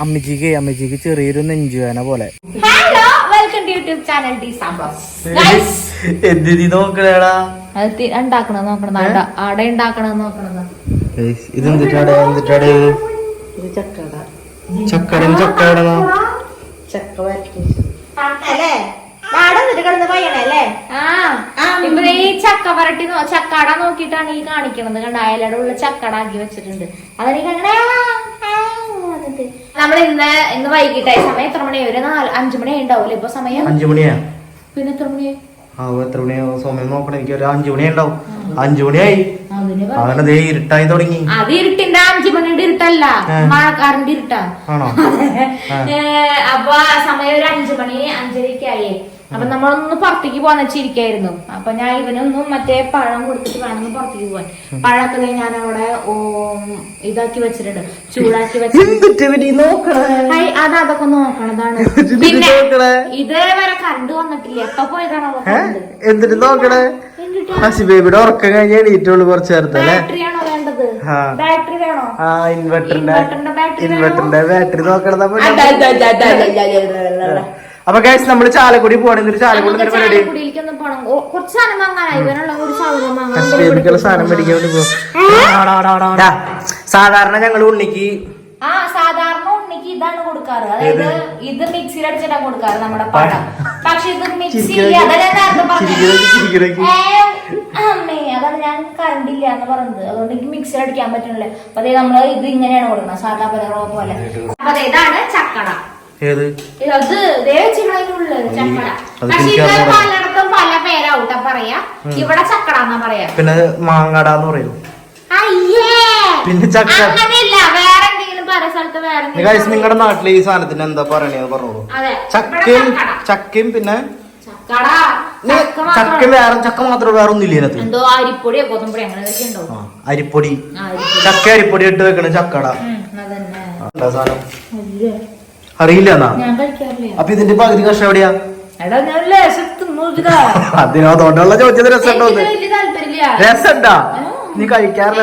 അമ്മച്ചിക്ക് അമ്മച്ചിക്ക് ചെറിയൊരു നെഞ്ചുവേന പോലെ. Hello welcome to YouTube channel D സാംബോസ് ഗൈസ് എന്തിനീ നോക്കണേടാ? അത് തി- ഉണ്ടാക്കണത് നോക്കണം. അട അട ഉണ്ടാക്കണത് നോക്കണത്. ഇത് എന്തിട്ടാടെ എന്തിട്ടാടെ ചക്കട. ചക്ക അല്ലേ? ഇപ്പൊ ഈ ചക്ക വരട്ടി നോ- ചക്കട നോക്കിയിട്ടാണ് ഈ കാണിക്കണത്. കണ്ട? അയലയുടെ ഉള്ള ചക്കട ആക്കി വെച്ചിട്ടുണ്ട്. അതെനിക്ക് അങ്ങനെ നമ്മൾ ഇന്ന് ഇന്ന് വൈകിട്ടായി സമയം എത്ര മണി ഒരു നാല് അഞ്ചു മണി ഉണ്ടാവൂലേ ഇപ്പൊ സമയം? അഞ്ചു മണിയാ. പിന്നെ എത്ര മണിയായി? ആ എത്ര മണിയാവും? സമയം നോക്കണം. എനിക്ക് ഒരു അഞ്ചു മണി ഉണ്ടാവും. അഞ്ചു മണിയായി. അങ്ങനെ ദേ ഇരുട്ടായി തുടങ്ങി. അത് ഇരുട്ടിന്റെ അഞ്ചു മണിയുടെ ഇരുട്ടല്ല. മഴക്കാരന്റെ ഇരുട്ടാ. ആണോ? അപ്പൊ സമയം ഒരു അഞ്ചു മണി അഞ്ചരക്കായി അപ്പൊ നമ്മളൊന്ന് പുറത്തേക്ക് പോകാൻ വെച്ചിരിക്കായിരുന്നു. അപ്പൊ ഞാൻ ഇവനൊന്നും മറ്റേ പഴം കൊടുത്തിട്ട് വേണമെന്ന് പുറത്തേക്ക് പോവാൻ പഴമൊക്കെ ഞാൻ അവിടെ ഓ, ഇതാക്കി വെച്ചിട്ടുണ്ട്. ചൂടാക്കി വെച്ചിട്ടുണ്ട്. നോക്കണേ? അത് അതൊക്കെ നോക്കണതാണ് പിന്നെ നോക്കണേ. ഇതേവരെ കണ്ടു വന്നിട്ടില്ല. എപ്പോ പോയതാണ് എന്നിട്ട്? നോക്കണേ? എന്നിട്ടാ ഹസി ബേബിയുടെ ഉറക്കം കഴിഞ്ഞ് എണീറ്റുള്ളൂ കുറച്ച് നേരത്തെ ഇൻവെർട്ടറിന്റെ ഇൻവെർട്ടറിന്റെ ബാറ്ററി അതെ. അപ്പൊ ഗൈസ് നമ്മൾ ചാലക്കുടി പോകണെങ്കിൽ ചാലക്കുടി സാധനം മേടിക്കാൻ സാധാരണ ഞങ്ങൾ ഉണ്ണിക്ക് ആ സാധാരണ ഉണ്ണിക്ക് ഇതാണ് കൊടുക്കാറ്. അതായത് ഇത് മിക്സിയിൽ അടിച്ചിട്ടാണ് കൊടുക്കാറ് നമ്മുടെ പഴം. പക്ഷെ ഇത് മിക്സി അമ്മേ അതാണ് ഞാൻ കറണ്ട് ഇല്ല എന്ന് പറഞ്ഞത്. അതുകൊണ്ട് എനിക്ക് മിക്സിയിൽ അടിക്കാൻ പറ്റുന്നില്ല. അപ്പൊ അതായത് നമ്മൾ ഇത് ഇങ്ങനെയാണ് കൊടുക്കുന്നത്. സാധാ പലറോ പോലെ. അപ്പൊ അതെ ഇതാണ് ചക്കട. ഏത്? അത് ചക്കട. പക്ഷെ. പലയിടത്തും പല പേരാവൂട്ടാ പറയാ. ഇവിടെ ചക്കട എന്നാ പറയാ. പിന്നെ മാങ്ങാടാന്ന് പറയും അയ്യേ പിന്നെ ചക്ക അങ്ങനെയല്ല വേറെ എന്തെങ്കിലും പല സ്ഥലത്ത് വേറെ ഗൈസ് എന്തെങ്കിലും നിങ്ങളുടെ നാട്ടിലെ ഈ സാധനത്തിന് എന്താ പറയണേ പറഞ്ഞോളൂ. ചക്കയും ചക്കയും പിന്നെ ചക്ക ചക്ക മാത്രം. വേറെ ചക്ക മാത്രം വേറെ ഒന്നും ഇല്ല എന്തോ ഗോതമ്പൊടി ഉണ്ടോ? അരിപ്പൊടി. ചക്ക അരിപ്പൊടി ഇട്ട് വെക്കണ ചക്കട. സാധനം. അറിയില്ല അപ്പൊ ഇതിന്റെ പകുതി കഷ്ടം എവിടെയാ? എടാ ഞാൻ ചോദിച്ചത് രസം രസമുണ്ടോ നീ കഴിക്കാറില്ല.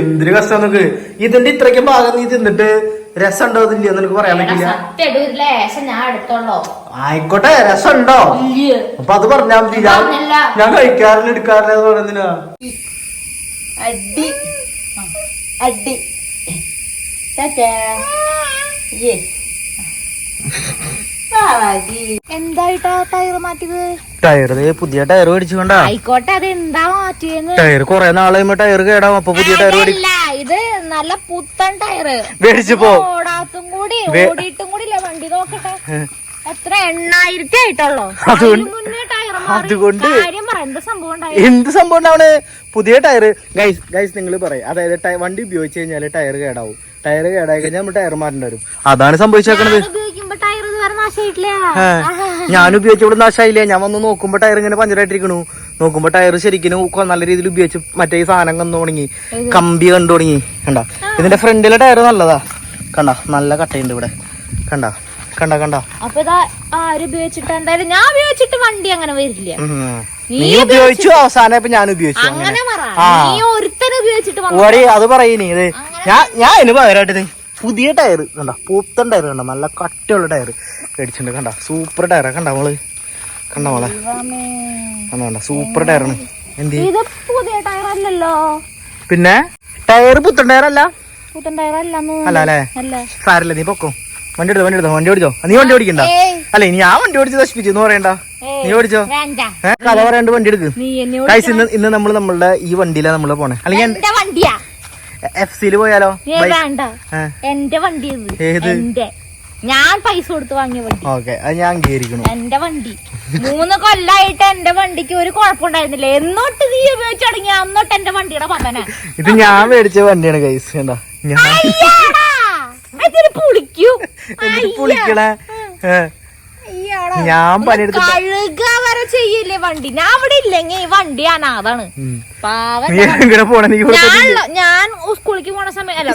എന്തിന് കഷ്ടം നിനക്ക്. ഇതിന്റെ ഇത്രയ്ക്കും ഭാഗം നീ തിന്നിട്ട് രസം ഉണ്ടോ ഇതില്ല നിനക്ക് പറയാൻ പറ്റില്ല. ആയിക്കോട്ടെ രസമുണ്ടോ? ഇല്ല. അപ്പൊ അത് പറഞ്ഞാ മതി. ഞാൻ ഞാൻ കഴിക്കാറില്ല എടുക്കാറില്ല എന്ന് പറയുന്നതിനാ അടി. അടി. എന്തായിട്ടാ ടയർ മാറ്റിയത്? ടയർ പുതിയ ടയർ മേടിച്ചു കൊണ്ടാ ആയിക്കോട്ടെ അത് എന്താ മാറ്റിയെന്ന്? ടയർ കൊറേ നാളെ കഴിയുമ്പോ ടയർ കേടാവും. അപ്പൊ പുതിയ ടയർ മേടിക്കും ഇത് നല്ല പുത്തൻ ടയർ മേടിച്ചപ്പോ ഓടാത്തും കൂടി ഓടിയിട്ടും കൂടി വണ്ടി നോക്കട്ടെ. എത്ര എണ്ണായിരത്തി ആയിട്ടുള്ളോ? അതുകൊണ്ട്- എന്ത് സംഭവം ഉണ്ടാവണ്? പുതിയ ടയർ ഗൈസ് ഗൈസ് നിങ്ങൾ പറയും. അതായത് വണ്ടി ഉപയോഗിച്ച് കഴിഞ്ഞാൽ ടയർ കേടാവും. ടയർ കേടായി കഴിഞ്ഞാൽ നമ്മൾ ടയർ മാറ്റേണ്ടി വരും. അതാണ് സംഭവിച്ചേക്കണത്. ടയർ ഞാൻ ഉപയോഗിച്ച ഇവിടെ നാശായില്ലേ? ഞാൻ വന്ന് നോക്കുമ്പോ ടയർ ഇങ്ങനെ പഞ്ചറായിട്ടിരിക്കണു. നോക്കുമ്പോ ടയർ ശരിക്കും നല്ല രീതിയിൽ ഉപയോഗിച്ച് മറ്റേ സാധനം കണ്ടു തുടങ്ങി. കമ്പി കണ്ടു തുടങ്ങി. കണ്ട? ഇതിന്റെ ഫ്രണ്ടിലെ ടയർ നല്ലതാ. കണ്ട? നല്ല കട്ടയുണ്ട് ഇവിടെ. കണ്ട? കണ്ട കണ്ട? അപ്പൊ ഉപയോഗിച്ചിട്ട്? എന്തായാലും ഞാൻ ഉപയോഗിച്ചിട്ട് വണ്ടി അങ്ങനെ വരില്ല. നീ ഉപയോഗിച്ചു അവസാനം ഇപ്പൊ ഞാൻ ഉപയോഗിച്ചു അങ്ങനെ ആ. അത് പറയുന്നേ ഇത്. ഞാൻ ഞാൻ അതിന് പകരമായിട്ട് പുതിയ ടയർ കണ്ട? പൂത്തൻ ടയർ കണ്ട? നല്ല കട്ടിയുള്ള ടയർ മേടിച്ചിട്ടുണ്ട്. കണ്ട? സൂപ്പർ ടയർ കണ്ട മോൾ? കണ്ട മോളെ? കണ്ട കണ്ട? സൂപ്പർ ആണ് എന്ത്? പുതിയ ടയർ അല്ലല്ലോ പിന്നെ? ടയർ പുത്തൻ ടയർ അല്ല പുത്തൻ ടയർ അല്ലെന്ന് അല്ല അല്ലേ? സാരല്ല നീ പൊക്കോ. വണ്ടി എടുത്തോ വണ്ടി എടുത്തോ വണ്ടി ഓടിച്ചോ? നീ വണ്ടി ഓടിക്കണ്ട. അല്ല ഇനി ആ വണ്ടി ഓടിച്ച് നശിപ്പിച്ചു എന്ന് പറയണ്ട. നീ ഓടിച്ചോ? കഥ പറയാണ്ട് വണ്ടി എടുക്ക്. ഇന്ന് ഇന്ന് നമ്മൾ നമ്മളുടെ ഈ വണ്ടിയിലാണ് നമ്മൾ പോണേ. അല്ലെങ്കിൽ എഫ് സിയിൽ പോയാലോ? വേണ്ട. എന്റെ വണ്ടി? എന്റെ ഞാൻ പൈസ കൊടുത്ത് വാങ്ങിയ വണ്ടി. ഓക്കെ അത് ഞാൻ അംഗീകരിക്കണു എന്റെ വണ്ടി. മൂന്ന് കൊല്ലായിട്ട് എന്റെ വണ്ടിക്ക് ഒരു കുഴപ്പമുണ്ടായിരുന്നില്ല. എന്നോട്ട് നീ ഉപയോഗിച്ച് തുടങ്ങി അന്നോട്ട് എന്റെ വണ്ടിയുടെ പതന. ഇത് ഞാൻ മേടിച്ച വണ്ടിയാണ് കൈസ് കണ്ടാ? ഞാൻ പുളിക്കൂ? പുളിക്കണേ. ഞാൻ പണിയെടുത്ത് കഴുക വരെ ചെയ്യില്ലേ വണ്ടി? ഞാൻ ഇവിടെ ഇല്ലെങ്കിൽ വണ്ടി അനാഥാണ്. ഞാൻ സ്കൂളിലേക്ക് പോണ സമയം അല്ല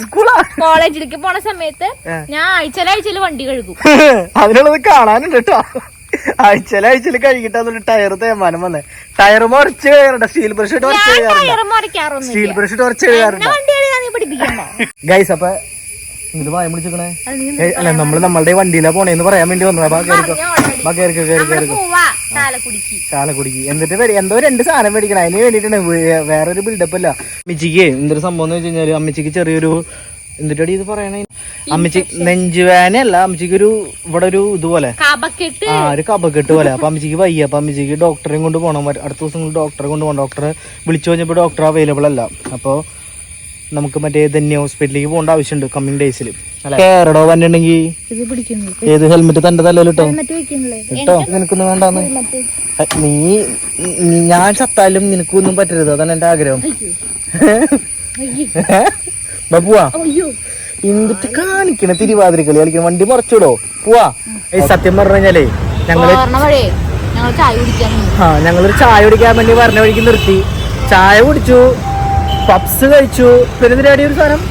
കോളേജിലേക്ക് പോണ സമയത്ത് ഞാൻ ആഴ്ചയിൽ ആഴ്ചയിൽ വണ്ടി കഴുകും. അതിനുള്ളത് കാണാനുണ്ട് കേട്ടോ ആഴ്ചല ആഴ്ചയിൽ കഴുകിട്ട് ടയർ തേമാനം വന്നേ. ടയർ മുറച്ച് കയറണ്ട. സ്റ്റീൽ ബ്രഷ് ഇട്ട് ടയർ മറിക്കാറൊന്നും സ്റ്റീൽ ബ്രഷ് ഇട്ട് ഉറച്ച് പഠിപ്പിക്കണ്ട ഗൈസ് അപ്പൊ ഇത് വായ അല്ല നമ്മൾ നമ്മളുടെ വണ്ടിയിലാ പോണേന്ന് പറയാൻ വേണ്ടി വന്നു ചാലക്കുടിക്ക് എന്നിട്ട് എന്തോ രണ്ട് സാധനം മേടിക്കണം. അതിന് വേണ്ടിട്ടാണ് വേറൊരു ബിൽഡപ്പ് അല്ല. അമ്മച്ചിക്ക് എന്തൊരു സംഭവം എന്ന് വെച്ച് കഴിഞ്ഞാൽ അമ്മച്ചിക്ക് ചെറിയൊരു എന്തിട്ടടി ഇത് പറയണേ? അമ്മച്ചി നെഞ്ചുവേനയല്ല അമ്മച്ചിക്ക് ഒരു ഇവിടെ ഒരു ഇതുപോലെ കബക്കെട്ട് ആ ഒരു കപക്കെട്ട് പോലെ. അപ്പൊ അമ്മച്ചിക്ക് വയ്യ. അപ്പൊ അമ്മച്ചിക്ക് ഡോക്ടറെയും കൊണ്ട് പോകണം അടുത്ത ദിവസം ഡോക്ടറെ കൊണ്ട് പോകണം ഡോക്ടറെ വിളിച്ചു കഴിഞ്ഞപ്പോൾ ഡോക്ടർ അവൈലബിൾ അല്ല. അപ്പോൾ നമുക്ക് മറ്റേ ധന്യ ഹോസ്പിറ്റലിലേക്ക് പോകേണ്ട ആവശ്യമുണ്ട് കമ്മിങ് ഡേയ്സിൽ കേരടോ വന്നിട്ടുണ്ടെങ്കിൽ ഏത് ഹെൽമെറ്റ് തന്റെ തലയിൽ ഇട്ടോ? ഇട്ടോ? നിനക്കൊന്നും വേണ്ടാന്ന്? നീ നീ- ഞാൻ ചത്താലും നിനക്കൊന്നും പറ്റരുത്. അതാണ് എന്റെ ആഗ്രഹം. പോവാ. എന്തിട്ട് കാണിക്കണ തിരുവാതിര കളി കളിക്കണ വണ്ടി മറച്ചിടോ. പോവാ. ഈ സത്യം പറഞ്ഞു കഴിഞ്ഞാലേ ഞങ്ങൾ ഞങ്ങൾ ചായ കുടിക്കാൻ നിന്നു. ആ ഞങ്ങളൊരു ചായ കുടിക്കാൻ വേണ്ടി പറഞ്ഞ വഴിക്ക് നിർത്തി. ചായ കുടിച്ചു. പപ്സ് കഴിച്ചു. പിന്നെ ഒരു സാധനം?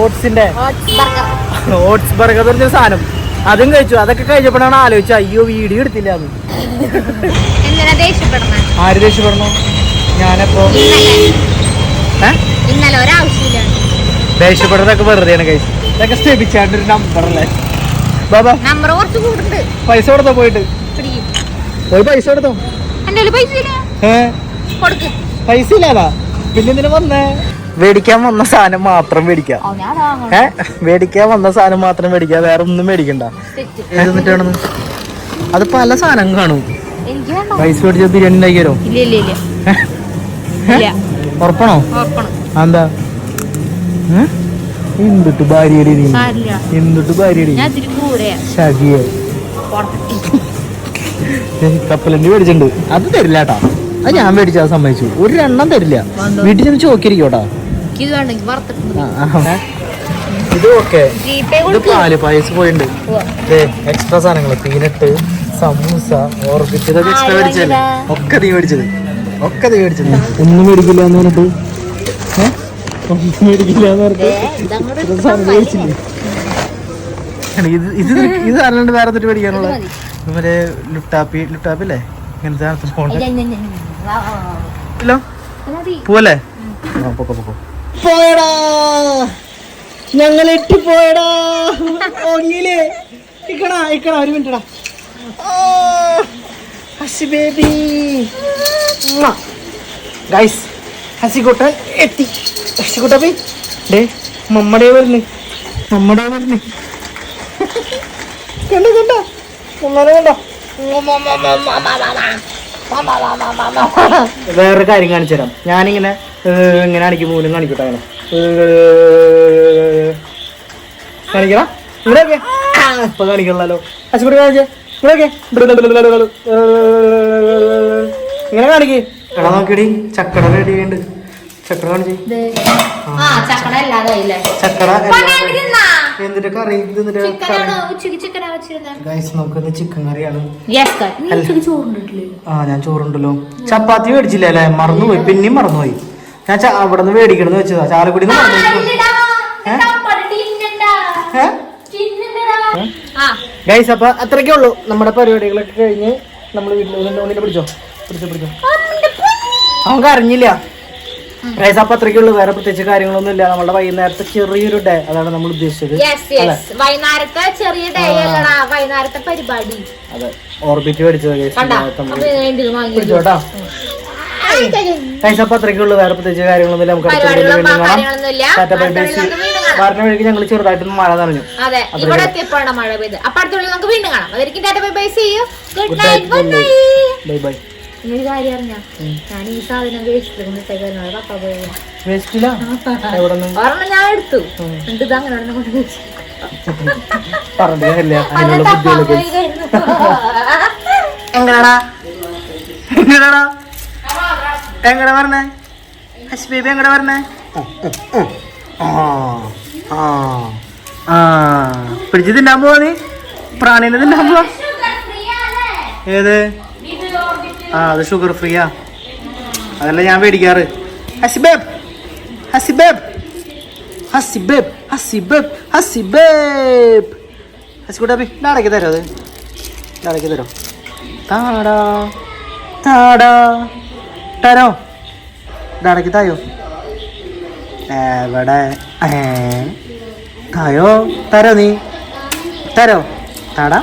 ഓട്സിന്റെ. Oats burger. ബർഗർ പറഞ്ഞൊരു സാധനം. അതും കഴിച്ചു. അതൊക്കെ കഴിച്ചപ്പോഴാണ് ആലോചിച്ച അയ്യോ വീഡിയോ എടുത്തില്ല അത്. ആര് ദേഷ്യപ്പെടണോ? ഞാനപ്പോ ദേഷ്യപ്പെടുന്നതൊക്കെ വെറുതെയാണ് കഴിച്ചു ഇതൊക്കെ സ്റ്റെപിച്ചാണ്ട് ഒരു നമ്പർ അല്ലേ? ബാബാ. പൈസ കൊടുത്തോ പോയിട്ട്? പോയി പൈസ കൊടുത്തോ? പൈസ ഇല്ലാതാ പിന്നെ എന്തിനു വന്നേ? മേടിക്കാൻ വന്ന സാധനം മാത്രം മേടിക്കാം. ഓ ഞാൻ വാങ്ങണം ഏ? മേടിക്കാൻ വന്ന സാധനം മാത്രം മേടിക്കാം. വേറെ ഒന്നും മേടിക്കണ്ട. എന്നിട്ടാണെന്ന് അത് പല സാധനം കാണും. പൈസ മേടിച്ച ബിരിയാണി ഉണ്ടാക്കിയാലോ ഇല്ല ഉറപ്പണോ? എന്താ എന്തിട്ട് ഭാര്യയുടെ സാരില്ല. എന്തിട്ട് ഭാര്യയുടെ കൂടെയാ ശകിയെ. കപ്പലണ്ടി മേടിച്ചിട്ടുണ്ട്. അത് തരില്ല കേട്ടാ. അത് ഞാൻ മേടിച്ചാ സമ്മതിച്ചു. ഒരു എണ്ണം തരില്ല. വീട്ടിൽ ചെന്ന് ചോക്കിരിക്കോട്ടാ ഇത് ഓക്കെ. ജീപേ ഇത് പാൽ പായസ് പോയിട്ടുണ്ട് എക്സ്ട്രാ സാധനങ്ങൾ പീനട്ട് സമൂസ ഓർബിറ്റ് ഇതൊക്കെ എക്സ്ട്രാ മേടിച്ചത്. ഒക്കെ നീ മേടിച്ചത്. ഒക്കെ നീ മേടിച്ചത്. ഒന്നും മേടിക്കില്ല എന്ന് പറഞ്ഞിട്ട്. ഏ? ഒന്നും മേടിക്കില്ല എന്ന് പറഞ്ഞിട്ട്. ഇത് മേടിച്ചില്ലേ? ഇത് വേറെ തൊട്ട് മേടിക്കാനുള്ള മറ്റേ ലുട്ടാപ്പി ലുട്ടാപ്പി അല്ലേ ഇങ്ങനത്തെ പോകണ്ട മതി. പോവല്ലേ? പോയടാ. ഞങ്ങൾ എട്ടി പോയടാ. ഓങ്ങിലേ ഇക്കണ ഇക്കണ ഒരു മിനിറ്റടാ ഹസി ബേബി. ഗൈസ് ഹസിക്കുട്ടൻ എത്തി. ഹസിക്കുട്ട പോയി. ഡേ മമ്മടെ വരുന്നു. മമ്മടെ വരുന്നു. കണ്ടോ കണ്ടോ? മമ്മടെ കണ്ടോ? വേറൊരു കാര്യം കാണിച്ചു തരാം. ഞാനിങ്ങനെ ഇങ്ങനെ കാണിക്കും മൂലം കാണിക്കട്ടെ അങ്ങനെ. കാണിക്കടാ. ഇവിടെയൊക്കെ. ഇപ്പൊ കാണിക്കണല്ലോ. അച്ചുകൂടി കാണിച്ചേ. ഇവിടെയൊക്കെ. ഇങ്ങനെ കാണിക്കേ. എടാ നോക്കിയടി. ചക്കട റെഡി ഉണ്ട് ചക്കട കാണിച്ചേ. ചക്കട ചക്കട? എന്നിട്ട് കറി? നമുക്കിന്ന് ചിക്കൻ കറിയാണ്. ആ ഞാൻ ചോറുണ്ടല്ലോ. ചപ്പാത്തി മേടിച്ചില്ല അല്ലേ? മറന്നുപോയി. പിന്നെയും മറന്നുപോയി. ഞാൻ അവിടെ നിന്ന് മേടിക്കണമെന്ന് വെച്ചതാ. ചാലക്കുടി ഗൈസ് അപ്പൊ അത്രയ്ക്കേ ഉള്ളൂ. നമ്മുടെ പരിപാടികളൊക്കെ കഴിഞ്ഞ് നമ്മൾ വീട്ടിൽ പിടിച്ചോ? പിടിച്ചോ പിടിച്ചോ. അവൻ കരഞ്ഞില്ല. ഗൈസ് അപ്പൊ അത്രയ്ക്കേ വേറെ പ്രത്യേകിച്ച് കാര്യങ്ങളൊന്നും ഇല്ല നമ്മുടെ വൈകുന്നേരത്തെ ചെറിയൊരു ഡേ അതാണ് നമ്മൾ ഉദ്ദേശിച്ചത്. വൈകുന്നേരത്തെ ചെറിയ ഡേ അല്ലടാ. വൈകുന്നേരത്തെ പരിപാടി. അതെ. ഓർബിറ്റ് മേടിച്ചത് ഗൈസ് അപ്പൊ ഇത് വാങ്ങി പിടിച്ചോട്ടാ ഗൈസ് അപ്പൊ അത്രയ്ക്കേ ഉള്ളൂ വേറെ പ്രത്യേകിച്ച് കാര്യങ്ങളൊന്നും വീഡിയോയിൽ നമുക്ക് പറഞ്ഞ വഴിക്ക് ഞങ്ങൾ ചെറുതായിട്ടൊന്ന് മഴ നനഞ്ഞു. അതെ. ഇവിടെ എത്തിയപ്പോഴാണ് മഴ പെയ്ത്. അപ്പൊ അടുത്തുള്ള നമുക്ക് വീണ്ടും കാണാം. അതായിരിക്കും ബൈ ബൈ ഇനി ഒരു കാര്യം അറിഞ്ഞാ? ഞാൻ ഈ സാധനം പപ്പ പോയി ഒരെണ്ണം ഞാൻ എടുത്തു. എന്നിട്ട് ഇത് അങ്ങനെ ഒരെണ്ണം കൊണ്ട് വെച്ചു പറഞ്ഞില്ല അതിനുള്ള പറഞ്ഞേ ഹസ് ബേബി എങ്ങടാ പറഞ്ഞേ ആ ആ ആ. പിടിച്ച് തിന്നാൻ പോവാ നീ. പ്രാണീനെ തിന്നാൻ പോവാ. ഏത്? ആ അത് ഷുഗർ ഫ്രീയാ അതല്ല ഞാൻ മേടിക്കാറ്. ഹസിബേബ് ഹസിബേബ് ഹസിബേബ് ഹസിബേബ് ഹസിബേബ്. ഹസിക്കുട്ടാപ്പി നാടക്ക് തരോ അത്? നാടക്ക് തരോ? താടാ താടാ തരോ? നാടക്ക് തായോ? എവിടെ? തായോ? തരോ നീ? തരോ? താടാ?